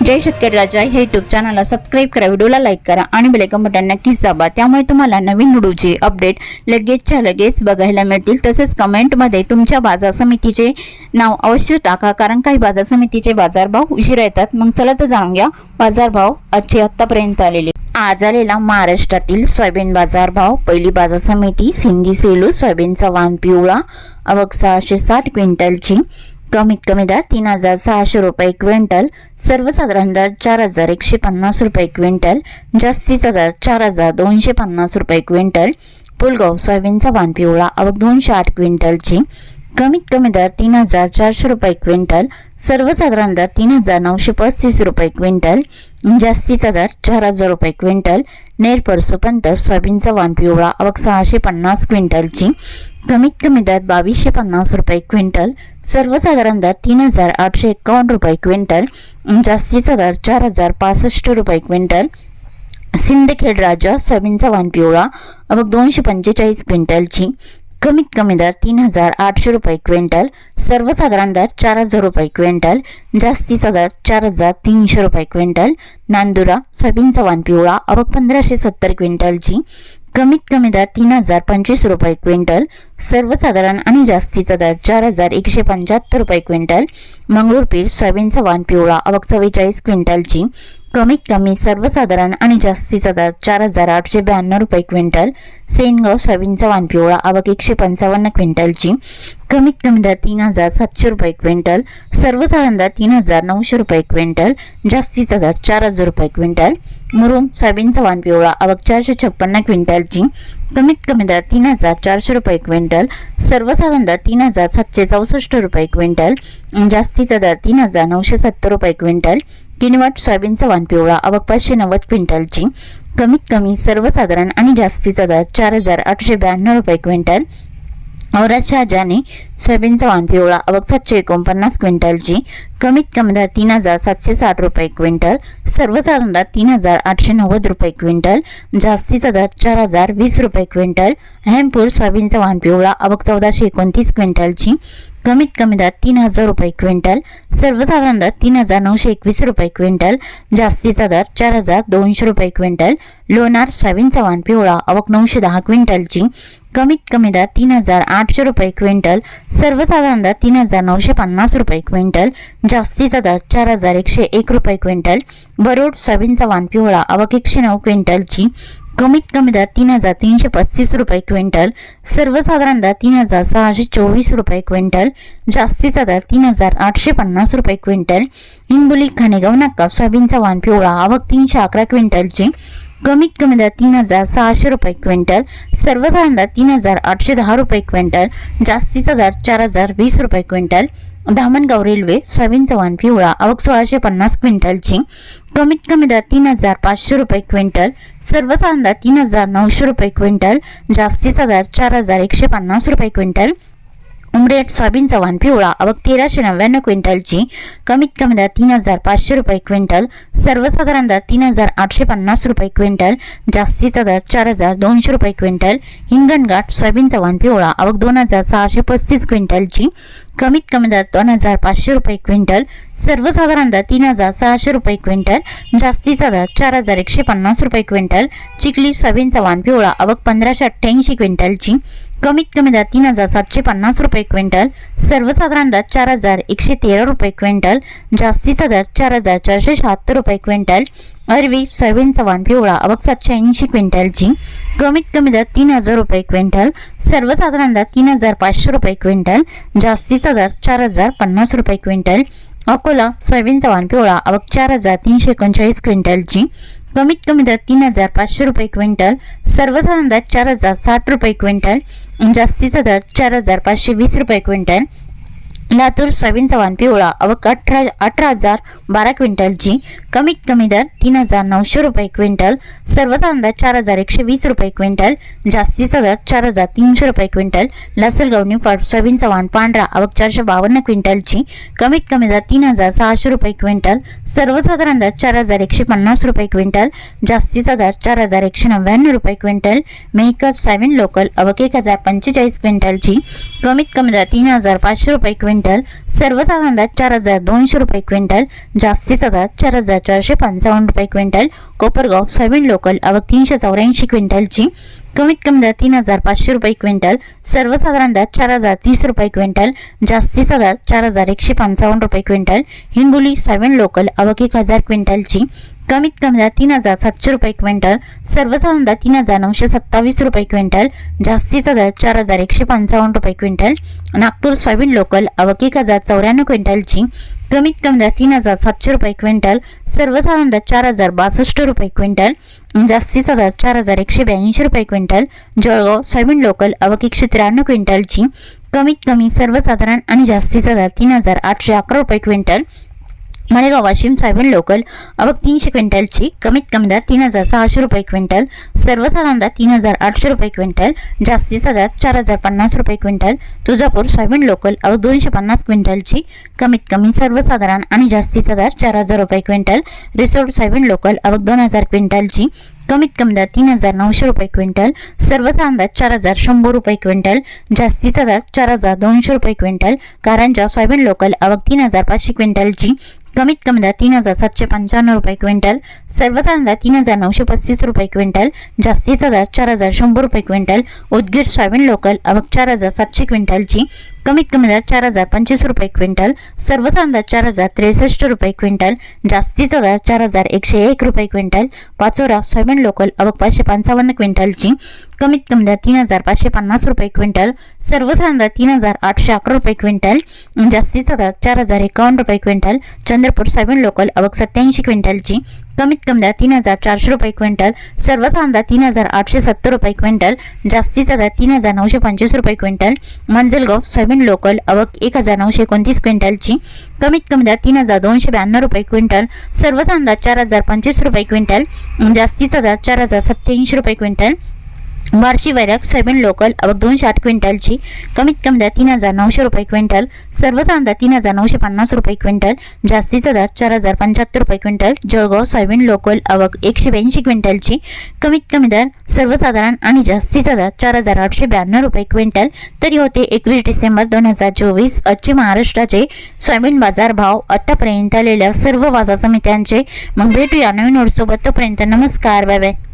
जय शेतकरी राजा हे युट्यूब चॅनलला सबस्क्राईब करा व्हिडिओला लाईक करा आणि बेलेकन बटन नक्कीच दाबा. त्यामुळे तुम्हाला नवीन व्हिडिओचे अपडेट लगेचच्या लगेच बघायला मिळतील. तसेच कमेंटमध्ये तुमच्या बाजार समितीचे नाव अवश्य टाका कारण काही बाजार समितीचे बाजारभाव उशिरा येतात. मग चला तर जाणून घ्या बाजारभाव आजचे आत्तापर्यंत आलेले. आज आलेला महाराष्ट्रातील सोयाबीन बाजारभाव. पहिली बाजार समिती सिंधी सेलू सोयाबीनचा वाण पिवळा अवक सहाशे साठ क्विंटलची. कमीत कमी दर तीन हजार सहाशे रुपये क्विंटल सर्वसाधारण दर चार हजार एकशे पन्नास रुपये क्विंटल जास्तीचा दर चार हजार दोनशे पन्नास रुपये क्विंटल पुलगाव सोयाबीनचा वाण पिवळा अवघ दोनशे आठ क्विंटलची. कमीत कमी दर तीन हजार चारशे रुपये क्विंटल सर्वसाधारण दर तीन हजार नऊशे पस्तीस रुपये क्विंटल जास्तीचा दर चार हजार रुपये क्विंटल नेरपर सुपंत सोयाबीनचा वाण पिवळा अवघ सहाशे पन्नास क्विंटलची. कमीत कमी दर बावीसशे पन्नास रुपये क्विंटल सर्वसाधारण दर तीन हजार आठशे एकावन्न रुपये क्विंटल जास्तीचा दर चार हजार पासष्ट रुपये क्विंटल. सिंदखेड राजा सोयाबीनचा वाण पिवळा अवघ दोनशे पंचेचाळीस क्विंटलची. कमीत कमी दर तीन हजार आठशे रुपये क्विंटल सर्वसाधारण दर चार हजार रुपये क्विंटल जास्तीचा दर चार हजार तीनशे रुपये क्विंटल. नांदुरा सोयाबीनचा वाण पिवळा अवघ पंधराशे सत्तर क्विंटलची. कमीत कमी दर तीन हजार पंचवीस रुपये क्विंटल सर्वसाधारण आणि जास्तीचा दर चार हजार एकशे पंच्याहत्तर रुपये क्विंटल मंगळूरपीठ सोयाबीनचा वाण पिवळा अवक चव्वेचाळीस क्विंटलची कमीत कमी सर्वसाधारण आणि जास्तीचा दर चार हजार आठशे ब्याण्णव रुपये क्विंटल सेनगाव सोयाबीनचा वाण पिवळा अवघ एकशे पंचावन्न क्विंटलची कमीत कमी दर तीन हजार सातशे रुपये क्विंटल सर्वसाधारण दर तीन हजार नऊशे रुपये क्विंटल जास्तीचा दर चार हजार रुपये क्विंटल. मुरुम सोयाबीनचा वाण पिवळा अवघ चारशे छप्पन्न क्विंटलची कमीत कमी दर तीन हजार चारशे रुपये क्विंटल सर्वसाधारण दर तीन हजार सातशे चौसष्ट रुपये क्विंटल जास्तीचा दर तीन हजार नऊशे सत्तर रुपये क्विंटल. किनवट सोयाबीनचा वाण पिवळा आवक पाचशे नव्वद क्विंटलची कमीत कमी सर्वसाधारण आणि जास्तीचा दर चार हजार आठशे ब्याण्णव रुपये क्विंटल. औरत शहाजाने सोयाबीनचा वाण पिवळा अवक सातशे एकोणपन्नास क्विंटलची कमीत कमी दर तीन हजार सातशे साठ रुपये क्विंटल सर्वसाधारण दर तीन हजार आठशे नव्वद रुपये क्विंटल जास्तीचा दर चार हजार वीस रुपये क्विंटल हेमपूर सोयाबीनचा वाण पिवळा अवक चौदाशे एकोणतीस क्विंटलची कमीत कमी दर तीन हजार रुपये क्विंटल सर्वसाधारण दर तीन हजार नऊशे एकवीस रुपये क्विंटल जास्तीचा दर चार हजार दोनशे रुपये क्विंटल लोणार सोयाबीनचा वाण पिवळा अवक नऊशे दहा क्विंटलची कमीत कमी दर तीन हजार आठशे रुपये क्विंटल सर्वसाधारण दर तीन हजार नऊशे पन्नास रुपये क्विंटल जास्तीचा दर चार हजार एकशे एक रुपये क्विंटल बरोड सोयाबीनचा वाण पिवळा अवघ एकशे नऊ क्विंटलची कमीत कमी दर तीन हजार तीनशे पस्तीस रुपये क्विंटल सर्वसाधारण दर तीन हजार सहाशे चोवीस रुपये क्विंटल जास्तीचा दर तीन हजार आठशे पन्नास रुपये क्विंटल हिंगोली खानेगाव नाका सोयाबीनचा वाण पिवळा आवक तीनशे अकरा क्विंटलची कमीत कमी दर तीन हजार सहाशे रुपये क्विंटल सर्वसाधारण दर तीन हजार आठशे दहा रुपये क्विंटल जास्तीचा दर चार हजार वीस रुपये क्विंटल. धामणगाव रेल्वे सोयाबीन चव्हाण पिवळा अवघ सोळाशे पन्नास क्विंटलची. कमीत कमी दर तीन हजार पाचशे रुपये क्विंटल सर्वसाधारण दर तीन हजार नऊशे रुपये क्विंटल जास्तीचा दर चार हजार एकशे पन्नास रुपये क्विंटल. उमरेट सोयाबीनचा वाण पिवळा अवघ तेराशे नव्याण्णव क्विंटलची कमीत कमी दर तीन हजार पाचशे रुपये क्विंटल सर्वसाधारण दर तीन हजार आठशे पन्नास रुपये क्विंटल जास्तीचा दर चार हजार दोनशे रुपये क्विंटल हिंगणघाट सोयाबीनचा वाण पिवळा अवघ दोन हजार सहाशे पस्तीस क्विंटलची कमीत कमी दर दोन हजार पाचशे रुपये क्विंटल सर्वसाधारण दर तीन हजार सहाशे रुपये क्विंटल जास्तीचा दर चार हजार एकशे पन्नास रुपये क्विंटल चिखली सोयाबीनचा वाण पिवळा अवक पंधराशे अठ्ठ्याऐंशी क्विंटलची कमीत कमी दर तीन हजार सातशे पन्नास रुपये क्विंटल सर्वसाधारण दर चार हजार एकशे तेरा रुपये क्विंटल जास्तीचा दर चार हजार चारशे शहात्तर रुपये क्विंटल अरवी सोयाबीन वाण पिवळा अवक सातशे ऐंशी क्विंटलची कमीत कमी दर तीन हजार रुपये क्विंटल सर्वसाधारण दर तीन हजार पाचशे रुपये क्विंटल जास्तीचा दर चार हजार पन्नास रुपये क्विंटल अकोला सोयाबीन वाण पिवळा अवक चार हजार तीनशे एकोणचाळीस क्विंटलची कमीत कमी दर तीन हजार पाचशे रुपये क्विंटल सर्वसाधारण दर चार हजार साठ रुपये क्विंटल जास्तीचा दर चार हजार पाचशे वीस रुपये क्विंटल लातूर सोयाबीन चव्हाण पिवळा अवक अठरा अठरा हजार बारा क्विंटलची कमीत कमी दर तीन हजार नऊशे रुपये क्विंटल सर्वचा अंदाज चार हजार एकशे वीस रुपये क्विंटल जास्तीचा दर चार हजार तीनशे रुपये क्विंटल लासलगाव निफाड सोयाबीन चव्हाण पांढरा अवक चारशे बावन्न क्विंटलची कमीत कमी दर तीन हजार सहाशे रुपये क्विंटल सर्वसाधारण दर चार हजार एकशे पन्नास रुपये क्विंटल जास्तीचा दर चार हजार एकशे नव्याण्णव रुपये क्विंटल मेहकर सोयाबीन लोकल अवक एक हजार पंचेचाळीस क्विंटलची कमीत कमी दर तीन हजार पाचशे रुपये क्विंटल सर्वसाधारण चार हजार दोनशे रुपये क्विंटल जास्तीचा दर चार हजार चारशे पंचावन्न रुपये क्विंटल कोपरगाव सोयाबीन लोकल अवक तीनशे चौऱ्याऐंशी क्विंटलची कमीत कमी दर तीन हजार पाचशे रुपये क्विंटल सर्वसाधारण दर चार हजार तीस रुपये क्विंटल जास्तीचा दर चार हजार एकशे पंचावन्न रुपये क्विंटल हिंगोली सोयाबीन लोकल अवक एक हजार क्विंटलची कमीत कमी दर तीन हजार सातशे रुपये क्विंटल सर्वसाधारण दर तीन हजार नऊशे सत्तावीस रुपये क्विंटल जास्तीचा दर चार हजार एकशे पंचावन्न रुपये क्विंटल नागपूर सोयाबीन लोकल अवक एक हजार चौऱ्याण्णव क्विंटलची कमीत कमी दर तीन हजार सातशे रुपये क्विंटल सर्वसाधारण दर चार हजार बासष्ट रुपये क्विंटल जास्तीचा दर चार हजार एकशे ब्याऐंशी रुपये क्विंटल जळगाव सोयाबीन लोकल अवक एकशे त्र्याण्णव क्विंटलची कमीत कमी सर्वसाधारण आणि जास्तीचा दर तीन हजार आठशे अकरा रुपये quintal Malegaon Washim soybean local. अवघ तीनशे क्विंटलची कमीत कमी दर तीन हजार सहाशे रुपये क्विंटल. सर्वसाधारण दर तीन हजार आठशे रुपये क्विंटल. जास्तीचा दर चार हजार पन्नास रुपये क्विंटल. तुळजापूर सायबन लोकल अवघ दोनशे पन्नास क्विंटलची कमीत कमी सर्वसाधारण आणि जास्तीचा दर चार हजार रुपये क्विंटल. रिसोर्ट सायबन लोकल अवघ दोन हजार क्विंटलची कमीत कमी दर तीन हजार नऊशे रुपये क्विंटल सर्वसाधारण दर चार हजार शंभर रुपये क्विंटल जास्तीचा दर चार हजार दोनशे रुपये क्विंटल कारंजा सोयाबीन लोकल आवक तीन हजार पाचशे क्विंटलची कमीत कमी दर तीन हजार सातशे पंच्याण्णव रुपये क्विंटल सर्वसाधारण दर तीन हजार नऊशे पस्तीस रुपये क्विंटल जास्तीचा दर चार हजार शंभर रुपये क्विंटल उदगीर सोयाबीन लोकल आवक चार हजार सातशे क्विंटलची कमीत कमी दर चार हजार पंचवीस रुपये क्विंटल सर्वसाधारण दर चार हजार त्रेसष्ट रुपये क्विंटल जास्तीचा दर चार हजार एकशे एक रुपये क्विंटल पाचोरा सोयाबीन लोकल अवक पाचशे पंचावन्न क्विंटलची कमीत कमी दर तीन हजार पाचशे पन्नास रुपये क्विंटल सर्वसाधारण दर तीन हजार आठशे अकरा रुपये क्विंटल जास्तीचा दर चार हजार एकावन्न रुपये क्विंटल चंद्रपूर सोयाबीन लोकल अवक सत्याऐंशी क्विंटलची कमीत कमी तीन हजार चारशे रुपये क्विंटल सर्व कांदा तीन हजार आठशे सत्तर रुपये क्विंटल जास्तीचा दर तीन हजार नऊशे पंचवीस रुपये क्विंटल मंजलगाव सोयाबीन लोकल अवक एक हजार नऊशे एकोणतीस क्विंटलची कमीत कमी दर तीन हजार दोनशे ब्याण्णव रुपये क्विंटल सर्व कांदा चार हजार पंचवीस रुपये क्विंटल जास्तीचा दर चार हजार सत्याऐंशी रुपये क्विंटल बार्शी वैराग सोयाबीन लोकल अवक दोनशे आठ क्विंटलची. कमीत कमी दर तीन हजार नऊशे रुपये क्विंटल. सर्व कांदा तीन हजार नऊशे पन्नास रुपये क्विंटल. जास्तीचा दर चार हजार पंच्याहत्तर रुपये क्विंटल. जळगाव सोयाबीन लोकल अवक एकशे ब्याऐंशी क्विंटलची. कमीत कमी दर सर्वसाधारण आणि जास्तीचा दर चार हजार आठशे ब्याण्णव रुपये क्विंटल. तरी होते एकवीस डिसेंबर दोन हजार चोवीस. आजचे महाराष्ट्राचे सोयाबीन बाजार भाव आतापर्यंत आलेल्या सर्व बाजार समित्यांचे. मग भेटूया नवीन सोबत तोपर्यंत नमस्कार बाय बाय.